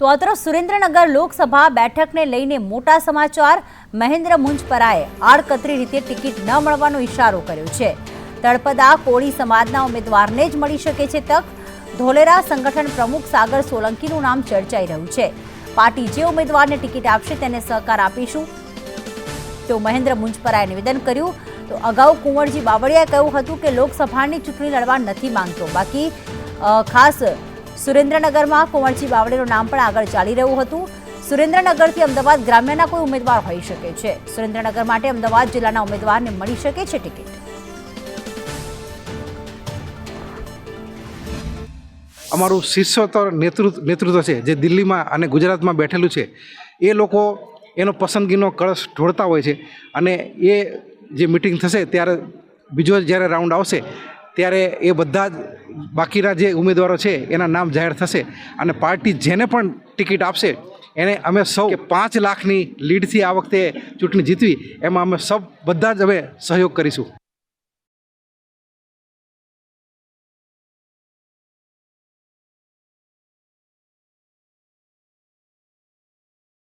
તો આ સુરેન્દ્રનગર લોકસભા બેઠકને લઈને મોટા સમાચાર. મહેન્દ્ર મુંજપરાએ આડકતરી રીતે ટિકિટ ન મળવાનો ઇશારો કર્યો છે. તળપદા કોળી સમાજના ઉમેદવારને જ મળી શકે છે તક. ધોલેરા સંગઠન પ્રમુખ સાગર સોલંકીનું નામ ચર્ચાઈ રહ્યું છે. પાર્ટી જે ઉમેદવારને ટિકિટ આપશે તેને સહકાર આપીશું. તો મહેન્દ્ર મુંજપરાએ નિવેદન કર્યું. તો અગાઉ કુંવરજી બાવળિયાએ કહ્યું હતું કે લોકસભાની ચૂંટણી લડવા નથી માંગતો. બાકી ખાસ સુરેન્દ્રનગરમાં કુંવરજી બાવળીનું નામ પણ આગળ ચાલી રહ્યું હતું. સુરેન્દ્રનગરથી અમદાવાદ ગ્રામ્યના કોઈ ઉમેદવાર હોઈ શકે છે. સુરેન્દ્રનગર માટે અમદાવાદ જિલ્લાના ઉમેદવારને મળી શકે છે ટિકિટ. અમારું શીર્ષોત્તર નેતૃત્વ નેતૃત્વ છે, જે દિલ્હીમાં અને ગુજરાતમાં બેઠેલું છે. એ લોકો એનો પસંદગીનો કળશ ઢોળતા હોય છે અને એ જે મિટિંગ થશે ત્યારે બીજો જ્યારે રાઉન્ડ આવશે ત્યારે એ બધા જ બાકીના જે ઉમેદવારો છે, એના નામ જાહેર થશે અને પાર્ટી જેને પણ ટિકિટ આપશે, એને અમે સૌ પાંચ લાખની લીડથી આ વખતે ચૂંટણી જીતવી, એમાં અમે સૌ બધા જ અમે સહયોગ કરીશું.